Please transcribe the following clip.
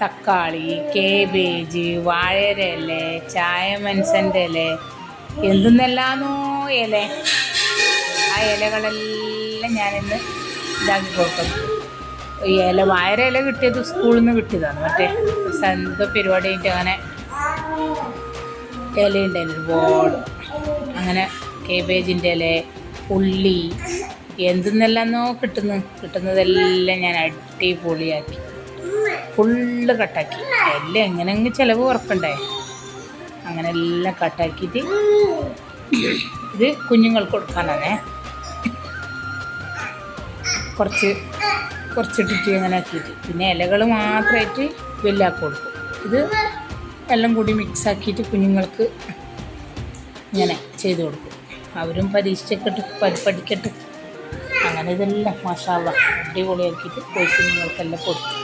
തക്കാളി കേബേജ് വാഴയില ചായ മനസന്റെ ഇല എന്തെന്നെല്ലാന്നോ ഇല. ആ ഇലകളെല്ലാം ഞാനിന്ന് ഇതാക്കി കൊടുക്കും ഈ ഇല വാഴ ഇല കിട്ടിയത് സ്കൂളിൽ നിന്ന് കിട്ടിയതാണ്. മറ്റേ എന്തോ പരിപാടി കഴിഞ്ഞിട്ട് അങ്ങനെ ഇലയുണ്ടായിരുന്നു ഒരുപാട്. അങ്ങനെ കേബേജിന്റെ ഇല ഉള്ളി എന്തെന്നെല്ലാന്നോ കിട്ടുന്നു. കിട്ടുന്നതെല്ലാം ഞാൻ അടിപൊളിയാക്കി. ഫുള്ള് കട്ടാക്കി. എല്ലാം എങ്ങനെ അങ്ങ് ചിലവ് ഉറപ്പുണ്ടേ അങ്ങനെ എല്ലാം കട്ടാക്കിയിട്ട് ഇത് കുഞ്ഞുങ്ങൾക്ക് കൊടുക്കാനാണേ. കുറച്ച് കുറച്ചിട്ടിട്ട് അങ്ങനെ ആക്കിയിട്ട്. പിന്നെ ഇലകൾ മാത്രമായിട്ട് വെല്ലാക്കി കൊടുക്കും. ഇത് എല്ലാം കൂടി മിക്സ് ആക്കിയിട്ട് കുഞ്ഞുങ്ങൾക്ക് ഇങ്ങനെ ചെയ്ത് കൊടുക്കും. അവരും പരീക്ഷിച്ചൊക്കെ പഠിക്കട്ടെ. അങ്ങനെ ഇതെല്ലാം മസാല അടിപൊളിയാക്കിയിട്ട് പോയി കുഞ്ഞുങ്ങൾക്കെല്ലാം കൊടുക്കും.